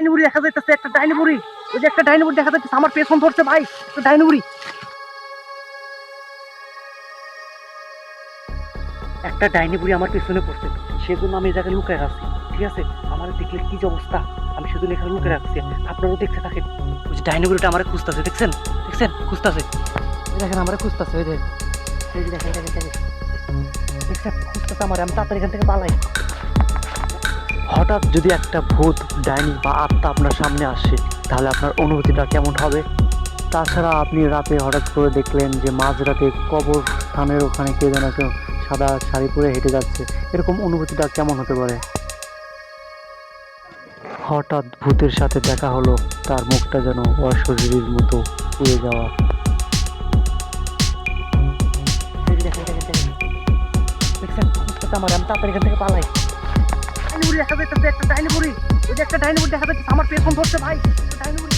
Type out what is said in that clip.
ডাইনি বুড়ি দেখা যাইতেছে, একটা ডাইনি বুড়ি ওই যে একটা ডাইনি বুড়ি দেখা যাইতেছে, আমার পেছন ধরছে ভাই, একটা ডাইনি বুড়ি একটা ডাইনি বুড়ি আমার পেছনে পড়ছে, সেজন্য আমি এই জায়গায় লুকায় রাখছি ঠিক আছে? আমার দেখলে কি যে অবস্থা, আমি সেজন্য এখানে লুকায় রাখছি। আপনারাও দেখতে থাকেন। ওই যে ডাইনি বুড়িটা আমার খুঁজতেছে, দেখছেন? দেখছেন? খুঁজতেছে। দেখেন, আমার খুঁজতেছে ওই যে দেখেন দেখেন দেখেন। দেখছেন? খুঁজতেছে আমার, আমি তাড়াতাড়ি এখান থেকে পালাই। হঠাৎ যদি একটা ভূত, ডাইনি বা আত্মা আপনার সামনে আসে, তাহলে আপনার অনুভূতিটা কেমন হবে? তাছাড়া আপনি রাতে হঠাৎ করে দেখলেন যে মাঝরাতে কবর স্থানের ওখানে কে যেন কেউ সাদা শাড়ি পরে হেঁটে যাচ্ছে। এরকম অনুভূতিটা কেমন হতে পারে? হঠাৎ ভূতের সাথে দেখা হলো, তার মুখটা যেন অশরীরের মতো উড়ে যাওয়া। আমার, আমি তাড়াতাড়ি এখান থেকে পালাই। ডাইনি বুড়ি দেখা যাইতেছে একটা ডাইনি বুড়ি ওই একটা ডাইনি বুড়ি দেখা যাইতেছে আমার পেছন ধরছে ভাই। ডাইনি বুড়ি